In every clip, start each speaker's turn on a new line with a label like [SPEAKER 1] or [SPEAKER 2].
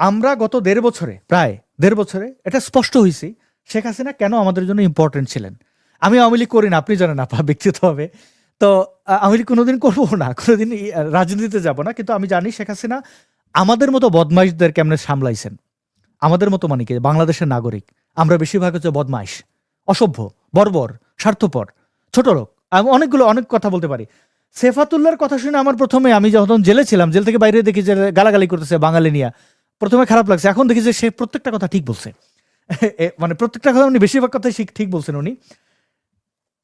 [SPEAKER 1] আমরা গত দেড় বছরে, প্রায় দেড় বছরে, এটা স্পষ্ট হয়েছি শেখ হাসিনা কেন আমাদের জন্য ইম্পর্টেন্ট ছিলেন? আমি আওয়ামী লীগ করি না, আপনি জানেন আপা ব্যক্তিগতভাবে তো লীগ কোনোদিন করব না? কোনোদিন রাজনীতিতে যাব না, কিন্তু আমি জানি শেখ হাসিনা আমাদের মতো বদমাইশদের কেমনে সামলাইছেন? আমাদের মতো মানে কি? বাংলাদেশের নাগরিক। আমরা বেশিরভাগ হচ্ছে বদমাইশ, অসভ্য, বর্বর, স্বার্থপর, ছোট লোক। আমি অনেকগুলো, অনেক কথা বলতে পারি। সেফাতুল্লার কথা শুনে আমার প্রথমে আমি যখন জেলে ছিলাম, জেল থেকে বাইরে দেখি যে গালাগালি করতেছে বাঙালি নিয়া। প্রথমে খারাপ লাগছে। এখন দেখি যে সে প্রত্যেকটা কথা ঠিক বলছে। মানে প্রত্যেকটা কথা উনি বেশিরভাগ কথাই ঠিক- বলছেন উনি।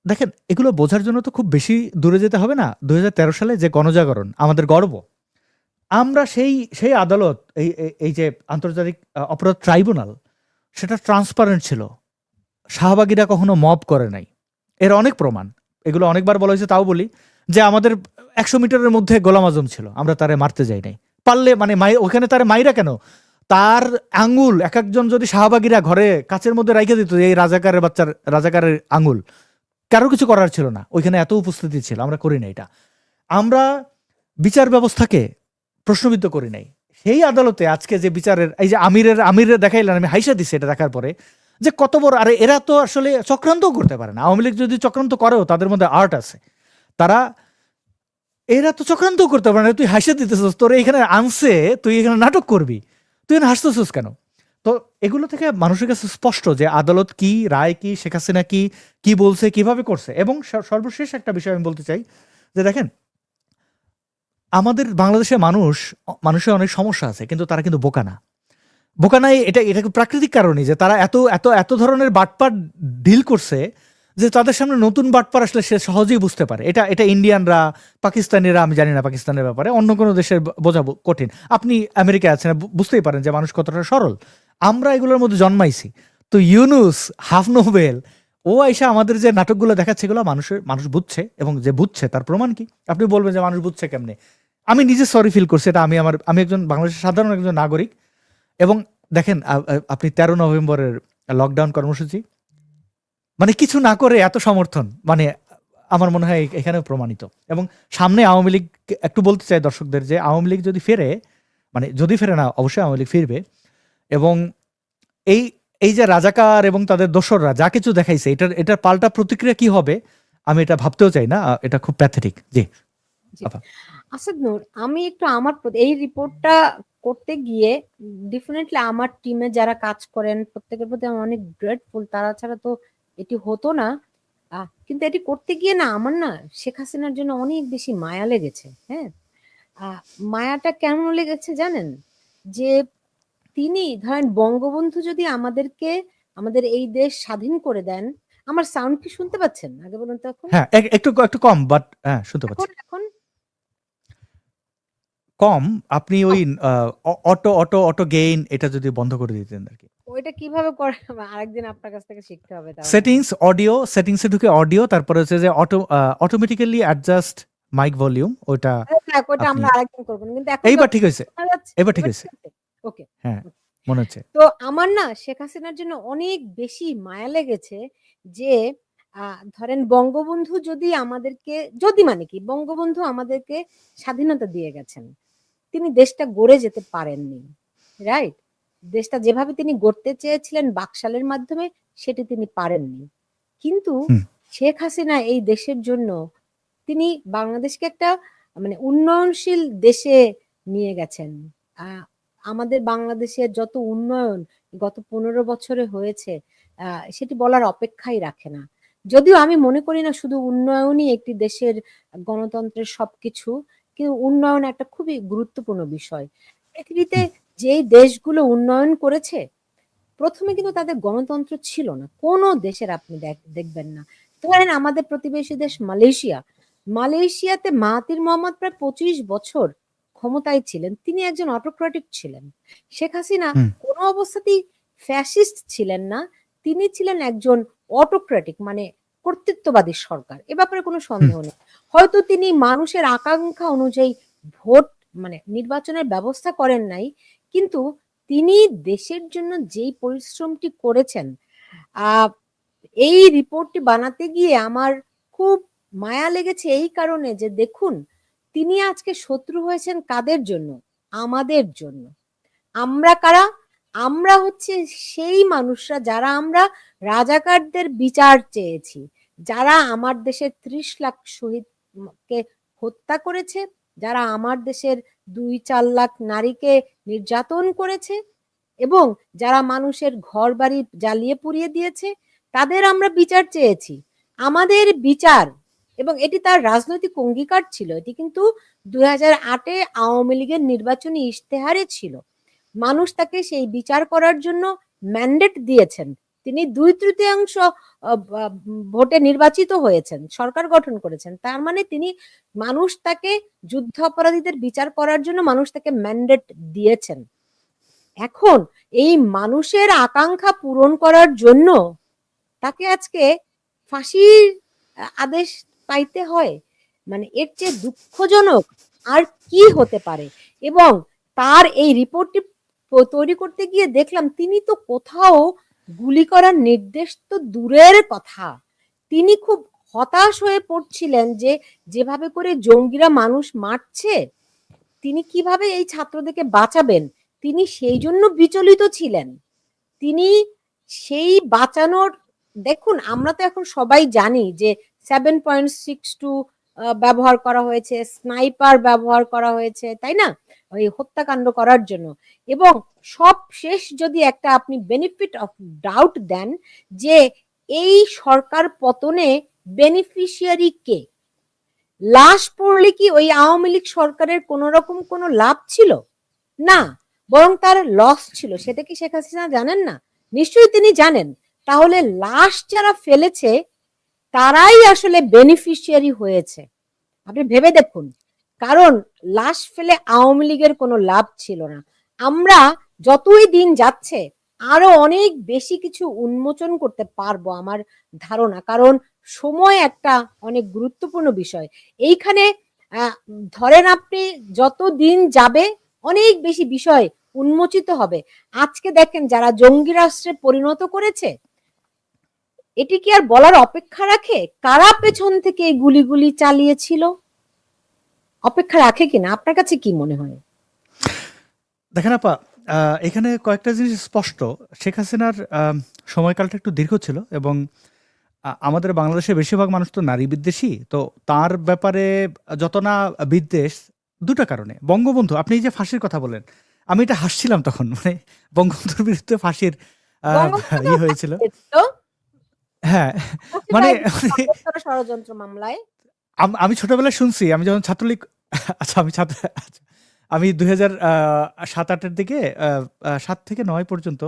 [SPEAKER 1] দেখেন, এগুলো বোঝার জন্য তো খুব বেশি দূরে যেতে হবে না। দু হাজার তেরো সালে যে গণজাগরণ, আমাদের গর্ব। আমরা সেই সেই আদালত, এই- এই যে আন্তর্জাতিক অপরাধ ট্রাইব্যুনাল, সেটা ট্রান্সপারেন্ট ছিল। শাহবাগীরা কখনো মব করে নাই। এর অনেক প্রমাণ। এগুলো অনেকবার বলা হয়েছে, তাও বলি। যে আমাদের একশো মিটারের মধ্যে গোলাম আজম ছিল। আমরা তারে মারতে যাই নাই। পারলে মানে ওখানে তার মাইরা কেন? তার আঙ্গুল এক একজন যদি শাহবাগীরা ঘরে কাচের মধ্যে রাইখে দিত, এই রাজাকারের বাচ্চার, রাজাকারের আঙ্গুল কারও কিছু করার ছিল না। ওইখানে এত উপস্থিতি ছিল, আমরা করি না এটা। আমরা বিচার ব্যবস্থাকে প্রশ্নবিদ্ধ করি নাই। সেই আদালতে আজকে যে বিচারের, এই যে আমিরের আমিরের দেখাইলেন, আমি হাইসা দিছি এটা দেখার পরে, যে কত বড়, আরে এরা তো আসলে চক্রান্তও করতে পারে না। আওয়ামী লীগ যদি চক্রান্ত করেও তাদের মধ্যে আর্ট আছে। তারা এরা তো চক্রান্ত করতে পারে না, তুই হাসে দিতেছিস, তোর এখানে আনছে, তুই এখানে নাটক করবি। তুই এখানে হাসতেছিস কেন? তো এগুলো থেকে মানুষের কাছে স্পষ্ট যে আদালত কি, রায় কি, শেখ হাসিনা কি কি বলছে, কীভাবে করছে। এবং সর্বশেষ একটা বিষয় আমি বলতে চাই, যে দেখেন, আমাদের বাংলাদেশের মানুষ, মানুষের অনেক সমস্যা আছে, কিন্তু তারা কিন্তু বোকা না। বোকা নাই, এটা এটা প্রাকৃতিক কারণে যে তারা এত এত এত ধরনের বাটপাট ডিল করছে যে তাদের সামনে নতুন বাটপার আসলে সে সহজেই বুঝতে পারে। এটা এটা ইন্ডিয়ানরা, পাকিস্তানিরা, আমি জানি না পাকিস্তানের ব্যাপারে, অন্য কোনো দেশের বোঝা কঠিন। আপনি আমেরিকায় আছেন বুঝতেই পারেন যে মানুষ কতটা সরল। আমরা এগুলোর মধ্যে জন্মাইছি। তো ইউনুস, হাফ নোবেল, ও আইসা আমাদের যে নাটকগুলো দেখাচ্ছে, এগুলো মানুষের, মানুষ বুঝছে এবং যে বুঝছে, তার প্রমাণ কি? আপনি বলবেন যে মানুষ বুঝছে কেমনে? আমি নিজে সরি ফিল করছি, এটা আমি আমার, আমি একজন বাংলাদেশের সাধারণ একজন নাগরিক। এবং দেখেন আপনি তেরো নভেম্বরের লকডাউন কর্মসূচি মানে কিছু না করে এত সমর্থন মানে আমার মনে হয় এখানেও প্রমাণিত। এবং সামনে আওয়ামী লীগ একটু বলতে চাই দর্শকদের যে আওয়ামী লীগ যদি ফেরে মানে যদি ফেরে না অবশ্যই আওয়ামী লীগ ফিরবে। এবং এই এই যে রাজাকার এবং তাদের দোসররা যা কিছু দেখাইছে এটার এটার পাল্টা প্রতিক্রিয়া কি হবে আমি এটা ভাবতেও চাই না। এটা খুব প্যাথেটিক জি।
[SPEAKER 2] আসাদ নূর আমি একটু আমার এই রিপোর্টটা করতে গিয়ে ডেফিনেটলি আমার টিমে যারা কাজ করেন প্রত্যেকের প্রতি আমি অনেক গ্রেটফুল তারা ছাড়া তো এটি হতো না। কিন্তু এটি করতে গিয়ে না আমার না শেখ হাসিনার জন্য অনেক বেশি মায়া লেগেছে হ্যাঁ? মায়াটা কেমন লেগেছে জানেন? যে তিনি ধরেন বঙ্গবন্ধু যদি আমাদেরকে আমাদের এই দেশ স্বাধীন করে দেন আমার সাউন্ড কি শুনতে পাচ্ছেন? আগে বলুন তো এখন।
[SPEAKER 1] হ্যাঁ একটু একটু কম বাট হ্যাঁ শুনতে পাচ্ছি।
[SPEAKER 2] এখন।
[SPEAKER 1] কম আপনি ওই অটো অটো অটো গেইন এটা যদি বন্ধ করে দিতেন আর কি।
[SPEAKER 2] ওইটা কীভাবে করে? আরেকদিন আপনার কাছ থেকে শিখতে হবে
[SPEAKER 1] সেটিংস অডিও সেটিংসে ঢুকে অডিও তারপরে হচ্ছে যে auto automatically adjust mic volume ওটা
[SPEAKER 2] থাক, ওটা আমরা আরেকদিন করব। কিন্তু এখন
[SPEAKER 1] এইবার ঠিক হয়েছে। এবার ঠিক হয়েছে।
[SPEAKER 2] ওকে
[SPEAKER 1] হ্যাঁ মনে হচ্ছে।
[SPEAKER 2] তো আমার না শেখ হাসিনার জন্য অনেক বেশি মায়া লেগেছে যে আহ, ধরেন বঙ্গবন্ধু যদি আমাদেরকে যদি মানে কি বঙ্গবন্ধু আমাদেরকে স্বাধীনতা দিয়ে গেছেন তিনি দেশটা গড়ে যেতে পারেননি রাইট দেশটা যেভাবে তিনি গড়তে চেয়েছিলেন বাকশালের মাধ্যমে সেটি তিনি পারেননি। কিন্তু শেখ হাসিনা এই দেশের জন্য তিনি বাংলাদেশকে একটা মানে উন্নয়নশীল দেশে নিয়ে গেছেন। আমাদের বাংলাদেশের যত উন্নয়ন গত পনেরো বছরে হয়েছে আহ, সেটি বলার অপেক্ষাই রাখে না। যদিও আমি মনে করি না শুধু উন্নয়নই একটি দেশের গণতন্ত্রের সবকিছু কিন্তু উন্নয়ন একটা খুবই গুরুত্বপূর্ণ বিষয়। পৃথিবীতে যেই দেশগুলো উন্নয়ন করেছে প্রথমে কিন্তু তাদের গণতন্ত্র ছিল না। কোনো দেশের আপনি দেখবেন না। ধরেন আমাদের প্রতিবেশী দেশ মালয়েশিয়া। মালয়েশিয়াতে মাহাতির মোহাম্মদ প্রায় পঁচিশ বছর ক্ষমতায় ছিলেন। তিনি একজন অটোক্রেটিক ছিলেন। শেখ হাসিনা। কোনো অবস্থাতেই ফ্যাসিস্ট ছিলেন না। তিনি ছিলেন একজন অটোক্রেটিক মানে কর্তৃত্ববাদী সরকার। এ ব্যাপারে কোনো সন্দেহ নেই। হয়তো তিনি মানুষের আকাঙ্ক্ষা অনুযায়ী ভোট মানে নির্বাচনের ব্যবস্থা করেন নাই। কিন্তু তিনি দেশের জন্য যেই পরিশ্রমটি করেছেন এই রিপোর্টটি বানাতে গিয়ে আমার খুব মায়া লেগেছে এই কারণে যে দেখুন, তিনি আজকে শত্রু হয়েছেন কাদের জন্য? আমাদের জন্য। আমরা কারা? আমরা হচ্ছে সেই মানুষরা যারা আমরা রাজাকারদের বিচার চেয়েছি, যারা আমার দেশের ত্রিশ লাখ শহীদকে হত্যা করেছে, যারা আমার দেশের দুই চার লাখ নারীকে নির্যাতন করেছে এবং যারা মানুষের ঘর বাড়ি জ্বালিয়ে পুড়িয়ে দিয়েছে, তাদের আমরা বিচার চেয়েছি। আমাদের বিচার এবং এটি তার রাজনৈতিক অঙ্গীকার ছিল। এটি কিন্তু দুই হাজার আটে আওয়ামী লীগের নির্বাচনী ইশতেহারে ছিল। মানুষ তাকে সেই বিচার করার জন্য ম্যান্ডেট দিয়েছেন। তিনি দুই তৃতীয়াংশ ভোটে নির্বাচিত হয়েছেন, সরকার গঠন করেছেন। তার মানে তিনি মানুষ তাকে যুদ্ধ অপরাধীদের বিচার করার জন্য মানুষ তাকে ম্যান্ডেট দিয়েছেন। এখন এই মানুষের আকাঙ্ক্ষা পূরণ করার জন্য তাকে আজকে ফাঁসির আদেশ পাইতে হয়। মানে এর চেয়ে দুঃখজনক আর কি হতে পারে? এবং তার এই রিপোর্টটি তৈরি করতে গিয়ে দেখলাম তিনি তো কোথাও গুলি করার নির্দেশ তো দূরের কথা। তিনি খুব হতাশ হয়ে পড়ছিলেন যে, যেভাবে করে জঙ্গিরা মানুষ মারছে, তিনি কীভাবে এই ছাত্রদেরকে বাঁচাবেন? তিনি সেই জন্য বিচলিত ছিলেন। তিনি সেই বাঁচানোর, দেখুন, আমরা তো এখন সবাই জানি যে সেভেন পয়েন্ট সিক্স টু ব্যবহার করা হয়েছে স্নাইপার ব্যবহার করা হয়েছে, তাই না? ওই হত্যাকাণ্ড করার জন্য। এবং সব শেষ যদি একটা আপনি বেনিফিট অফ ডাউট দেন যে এই সরকার পতনে বেনিফিশিয়ারি কে? লাশ পড়লে কি ওই আওয়ামী লীগ সরকারের কোন রকম কোনো লাভ ছিল? না, বরং তার লস ছিল। সেটা কি শেখ হাসিনা জানেন না? নিশ্চয়ই তিনি জানেন। তাহলে লাশ যারা ফেলেছে, তারাই আসলে বেনিফিশিয়ারি হয়েছে। আপনি ভেবে দেখুন। কারণ লাশ ফেলে আওয়ামী লীগের কোনো লাভ ছিল না। আমরা যতই দিন যাচ্ছে, আরও অনেক বেশি কিছু উন্মোচন করতে পারব আমার ধারণা। কারণ সময় একটা অনেক গুরুত্বপূর্ণ বিষয়। এইখানে ধরেন আপনি যত দিন যাবে, অনেক বেশি বিষয় উন্মোচিত হবে। আজকে দেখেন যারা জঙ্গি রাষ্ট্রে পরিণত করেছে, এটি কি আর বলার অপেক্ষা রাখে? কারা পেছন থেকে এই গুলিগুলি চালিয়েছিল? অপেক্ষা রাখে কিনা? আপনার কাছে কি মনে হয়?
[SPEAKER 1] দেখেন আপা এখানে কয়েকটা জিনিস স্পষ্ট। শেখ হাসিনার সময়কালটা একটু দীর্ঘ ছিল এবং আমাদের বাংলাদেশের বেশিরভাগ মানুষ তো নারী বিদ্বেষী। তো তার ব্যাপারে যত না বিদ্বেষ দুটা কারণে। বঙ্গবন্ধু আপনি এই যে ফাঁসির কথা বলেন আমি এটা হাসছিলাম তখন মানে বঙ্গবন্ধুর বিরুদ্ধে ফাঁসির আহ, ইয়ে হয়েছিল। হ্যাঁ মানে
[SPEAKER 2] ষড়যন্ত্র মামলায়।
[SPEAKER 1] আমি ছোটবেলায় শুনছি আমি যখন ছাত্রলীগ আচ্ছা আমি ছাত্র আমি দুই হাজার সাত আটের দিকে সাত থেকে নয় পর্যন্ত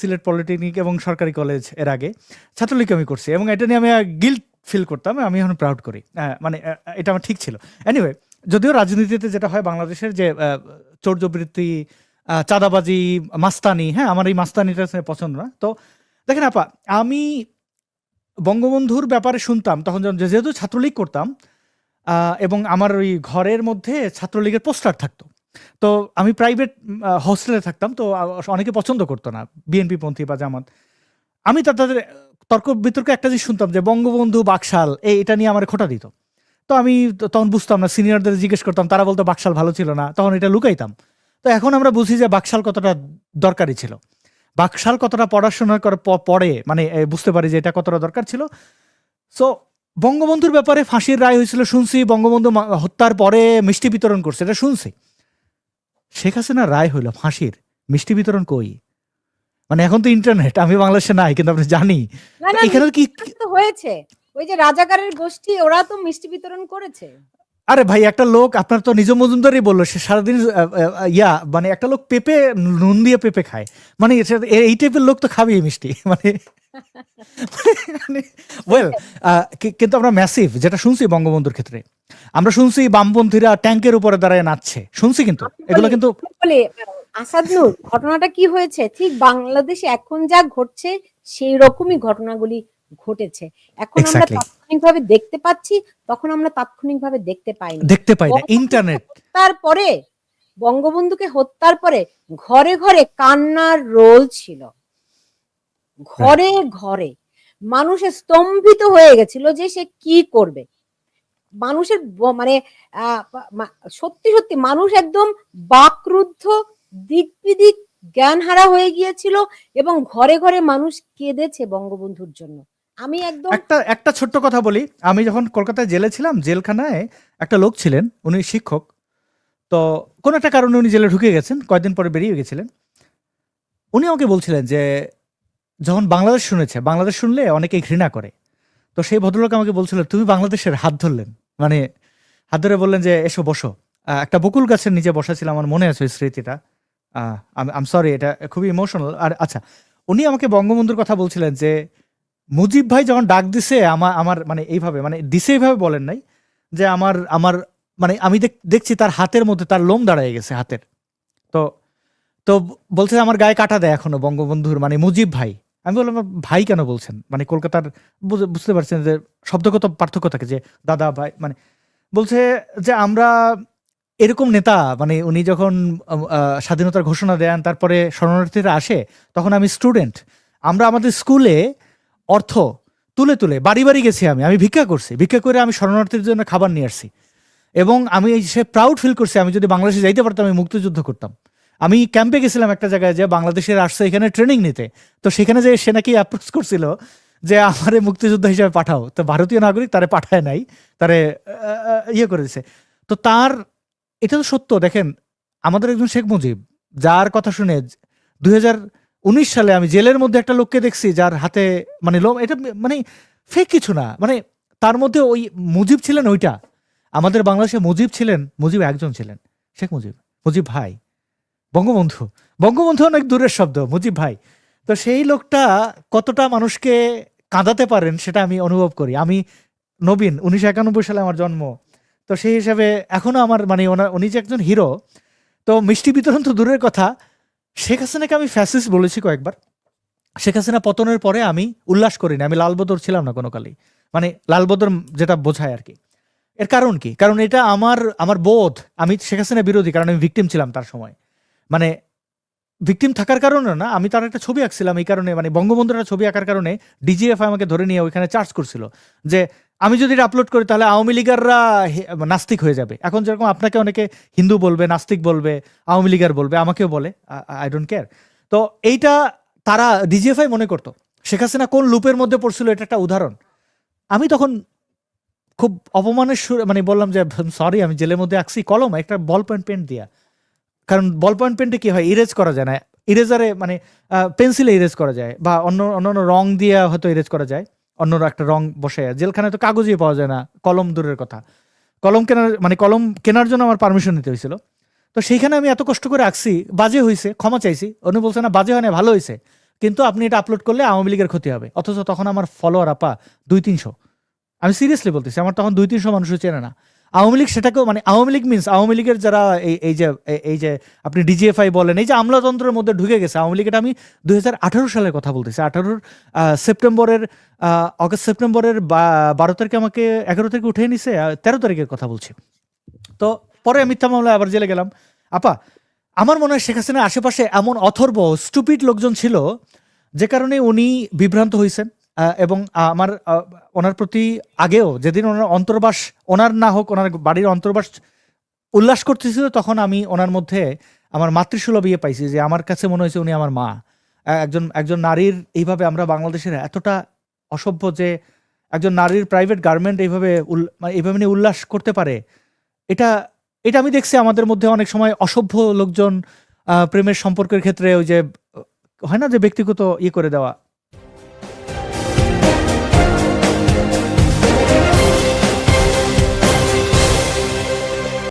[SPEAKER 1] সিলেট পলিটেকনিক এবং সরকারি কলেজের আগে ছাত্রলীগ আমি করছি এবং এটা নিয়ে আমি গিল্ট ফিল করতাম, আমি এখন প্রাউড করি। মানে এটা আমার ঠিক ছিল। এনিওয়ে যদিও রাজনীতিতে যেটা হয়, বাংলাদেশের যে চৌর্যবৃত্তি চাঁদাবাজি, মাস্তানি হ্যাঁ আমার এই মাস্তানিটা পছন্দ না। তো দেখেন আপা, আমি বঙ্গবন্ধুর ব্যাপারে শুনতাম, তখন যেহেতু ছাত্রলীগ করতাম এবং আমার ওই ঘরের মধ্যে ছাত্রলীগের পোস্টার থাকতো। তো আমি প্রাইভেট হস্টেলে থাকতাম, তো অনেকে পছন্দ করতো না বিএনপি পন্থী বা জামাত। আমি তাদের তর্ক বিতর্কে একটা জিনিস শুনতাম যে বঙ্গবন্ধু বাকশাল, এই এটা নিয়ে আমার খোটা দিত। তো আমি তখন বুঝতাম না সিনিয়রদের জিজ্ঞেস করতাম, তারা বলতো বাকশাল ভালো ছিল না, তখন এটা লুকাইতাম। তো এখন আমরা বুঝি যে বাকশাল কতটা দরকারি ছিল। বাকশাল কতটা পড়াশোনা করে পড়ে মানে বুঝতে পারি যে এটা কতটা দরকার ছিল। সো বঙ্গবন্ধুর ব্যাপারে ফাঁসির রায় হয়েছিল শুনছি। বঙ্গবন্ধু হত্যার পরে মিষ্টি বিতরণ করছে এটা শুনছি। শেখ হাসিনা রায় হইল ফাঁসির। মিষ্টি বিতরণ কই? মানে এখন তো ইন্টারনেট আমি বাংলাদেশে নাই কিন্তু আপনি জানি। এখানে কি
[SPEAKER 2] হয়েছে। ওই যে রাজাকারের গোষ্ঠী ওরা তো মিষ্টি বিতরণ করেছে।
[SPEAKER 1] আরে ভাই একটা লোক আপনার তো নিজ মজুমদারই বলল সে সারাদিন ইয়া মানে একটা লোক পেঁপে নুন দিয়ে পেঁপে খায়। মানে এই টাইপের লোক তো খাবেই মিষ্টি মানে ওয়েল কিন্তু আমরা ম্যাসিভ যেটা শুনছি বঙ্গবন্ধুর ক্ষেত্রে। আমরা শুনছি বামপন্থীরা ট্যাঙ্কের উপরে দাঁড়ায় নাচছে। শুনছি কিন্তু। এগুলো কিন্তু
[SPEAKER 2] বলে আসাদ নূর ঘটনাটা কি হয়েছে? ঠিক বাংলাদেশে এখন যা ঘটছে সেই রকমই ঘটনাগুলি ঘটেছে। এখন আমরা. তাৎক্ষণিকভাবে দেখতে পাচ্ছি তখন আমরা তাৎক্ষণিকভাবে দেখতে পাইনি
[SPEAKER 1] দেখতে পাই না ইন্টারনেট
[SPEAKER 2] তারপরে বঙ্গবন্ধুকে হত্যার পরে ঘরে ঘরে কান্নার রোল ছিল। ঘরে ঘরে মানুষ স্তম্ভিত হয়ে গেছিল যে সে কি করবে। মানুষের মানে সত্যি সত্যি মানুষ একদম বাকরুদ্ধ দিক বিদিক জ্ঞান হারা হয়ে গিয়েছিল এবং ঘরে ঘরে মানুষ কেঁদেছে বঙ্গবন্ধুর জন্য। আমি একদম
[SPEAKER 1] একটা একটা ছোট্ট কথা বলি। আমি যখন কলকাতায় জেলে ছিলাম, জেলখানায় একটা লোক ছিলেন, উনি শিক্ষক। তো কোনো একটা কারণে উনি জেলে ঢুকে গেছেন, কয়েকদিন পরে বেরিয়ে গেছিলেন। উনি আমাকে বলছিলেন যে যখন বাংলাদেশ শুনেছে, বাংলাদেশ শুনলে অনেকে ঘৃণা করে। তো সেই ভদ্রলোক আমাকে বলছিল, তুমি বাংলাদেশের হাত ধরলেন। মানে হাত ধরে বললেন যে, এসো, বসো। একটা বকুল গাছের নিচে বসা ছিল, আমার মনে আছে ওই স্মৃতিটা। আম সরি এটা খুবই ইমোশনাল আর আচ্ছা উনি আমাকে বঙ্গবন্ধুর কথা বলছিলেন যে, মুজিব ভাই যখন ডাক দিছে আমার আমার মানে এইভাবে মানে দিছে এইভাবে বলেন নাই, যে আমার আমার মানে আমি দেখ- দেখছি তার হাতের মধ্যে তার লোম দাঁড়ায় গেছে, হাতের। তো তো বলছে, আমার গায়ে কাটা দেয় এখনও বঙ্গবন্ধুর মানে মুজিব ভাই। আমি বললাম ভাই কেন বলছেন? মানে কলকাতার বুঝে- বুঝতে পারছেন যে শব্দগত পার্থক্য থাকে যে দাদা, ভাই মানে বলছে যে আমরা এরকম নেতা মানে উনি যখন স্বাধীনতার ঘোষণা দেন, তারপরে শরণার্থীরা আসে, তখন আমি স্টুডেন্ট। আমরা আমাদের স্কুলে অর্থ তুলে তুলে, বাড়ি বাড়ি গেছি আমি আমি ভিক্ষা করছি। ভিক্ষা করে আমি শরণার্থীর জন্য খাবার নিয়ে আসছি। এবং আমি সে প্রাউড ফিল করছি, আমি যদি বাংলাদেশে যাইতে পারতাম, আমি মুক্তিযুদ্ধ করতাম। আমি ক্যাম্পে গেছিলাম একটা জায়গায় যে বাংলাদেশের আসছে এখানে ট্রেনিং নিতে। তো সেখানে যে সে নাকি অ্যাপ্রোচ করছিল যে আমারে মুক্তিযোদ্ধা হিসেবে পাঠাও। তো ভারতীয় নাগরিক তারে পাঠায় নাই, তারে ইয়ে করে দিছে। তো তার, এটা তো সত্য, দেখেন, আমাদের একজন শেখ মুজিব, যার কথা শুনে দুই উনিশ সালে আমি জেলের মধ্যে একটা লোককে দেখছি যার হাতে মানে লোম, এটা মানে ফেক কিছু না। মানে তার মধ্যে ওই মুজিব ছিলেন ওইটা। আমাদের বাংলাদেশে মুজিব ছিলেন, মুজিব একজন ছিলেন, শেখ মুজিব মুজিব ভাই। বঙ্গবন্ধু বঙ্গবন্ধু অনেক দূরের শব্দ, মুজিব ভাই। তো সেই লোকটা কতটা মানুষকে কাঁদাতে পারেন সেটা আমি অনুভব করি। আমি নবীন, উনিশশো একানব্বই সালে আমার জন্ম। তো সেই হিসাবে এখনও আমার মানে উনি যে একজন হিরো, তো মিষ্টি বিতরণ তো দূরের কথা। শেখ হাসিনাকে আমি ফ্যাসিস বলেছি কয়েকবার। শেখ হাসিনা পতনের পরে আমি উল্লাস করিনি, আমি লালবদর ছিলাম না কোনো কালেই মানে লালবদর যেটা বোঝায় আর কি। এর কারণ কি? কারণ এটা আমার আমার বোধ, আমি শেখ হাসিনা বিরোধী, কারণ আমি ভিকটিম ছিলাম তার সময়। মানে ভিকটিম থাকার কারণে না, আমি তার একটা ছবি আঁকছিলাম এই কারণে মানে বঙ্গবন্ধুর একটা ছবি আঁকার কারণে ডিজিএফ আমাকে ধরে নিয়ে ওইখানে চার্জ করছিল। যে আমি যদি এটা আপলোড করি তাহলে আওয়ামী লীগাররা নাস্তিক হয়ে যাবে। এখন যেরকম আপনাকে অনেকে হিন্দু বলবে, নাস্তিক বলবে, আওয়ামী লীগার বলবে, আমাকেও বলে আই ডোন্ট কেয়ার তো এইটা তারা ডিজিএফআই মনে করতো। শেখ হাসিনা কোন লুপের মধ্যে পড়ছিল এটা একটা উদাহরণ। আমি তখন খুব অপমানের সুরে মানে বললাম যে সরি আমি জেলের মধ্যে আঁকছি, কলম, একটা বল পয়েন্ট পেন্ট দিয়া। কারণ বল পয়েন্ট পেন্টে কি হয় ইরেজ করা যায় না। ইরেজারে মানে পেন্সিলে ইরেজ করা যায় বা অন্য অন্য অন্য রং দিয়ে হয়তো ইরেজ করা যায়। অন্য একটা রং বসে জেলখানায় তো কাগজই পাওয়া যায় না, কলম দূরের কথা। কলম কেনার মানে কলম কেনার জন্য আমার পারমিশন নিতে হয়েছিল। তো সেইখানে আমি এত কষ্ট করে আঁকছি বাজে হয়েছে ক্ষমা চাইছি। উনি বলছে, না, বাজে হয় না ভালো হয়েছে কিন্তু আপনি এটা আপলোড করলে আওয়ামী লীগের ক্ষতি হবে। অথচ তখন আমার ফলোয়ার আপা দুই তিনশো। আমি সিরিয়াসলি বলতেছি, আমার তখন দুই তিনশো মানুষ চেনে না। আওয়ামী লীগ সেটাকেও মানে আওয়ামী লীগ মিনস আওয়ামী লীগের যারা এই এই যে, এই- যে আপনি ডিজিএফআই বলেন, এই যে আমলাতন্ত্রের মধ্যে ঢুকে গেছে, আওয়ামী লীগ এটা আমি দুই হাজার আঠেরো সালের কথা বলতেছি। আঠারোর সেপ্টেম্বরের অগস্ট সেপ্টেম্বরের বারো তারিখে আমাকে, এগারো তারিখে উঠে নিছে তেরো তারিখের কথা বলছি। তো পরে মিথ্যা মামলায় আবার জেলে গেলাম। আপা, আমার মনে হয় শেখ হাসিনার আশেপাশে এমন অথর্ব স্টুপিড লোকজন ছিল, যে কারণে উনি বিভ্রান্ত হয়েছেন এবং আমার ওনার প্রতি আগেও যেদিন ওনার অন্তর্বাস, ওনার না হোক, ওনার বাড়ির অন্তর্বাস উল্লাস করতেছিল, তখন আমি ওনার মধ্যে আমার মাতৃসুলভ ইয়ে পাইছি যে আমার কাছে মনে হয়েছে উনি আমার মা। একজন একজন নারীর এইভাবে আমরা বাংলাদেশের এতটা অসভ্য যে একজন নারীর প্রাইভেট গার্মেন্ট এইভাবে মানে এইভাবে নিয়ে উল্লাস করতে পারে, এটা এটা আমি দেখছি আমাদের মধ্যে অনেক সময় অসভ্য লোকজন প্রেমের সম্পর্কের ক্ষেত্রে ওই যে, হয় না যে ব্যক্তিগত ইয়ে করে দেওয়া।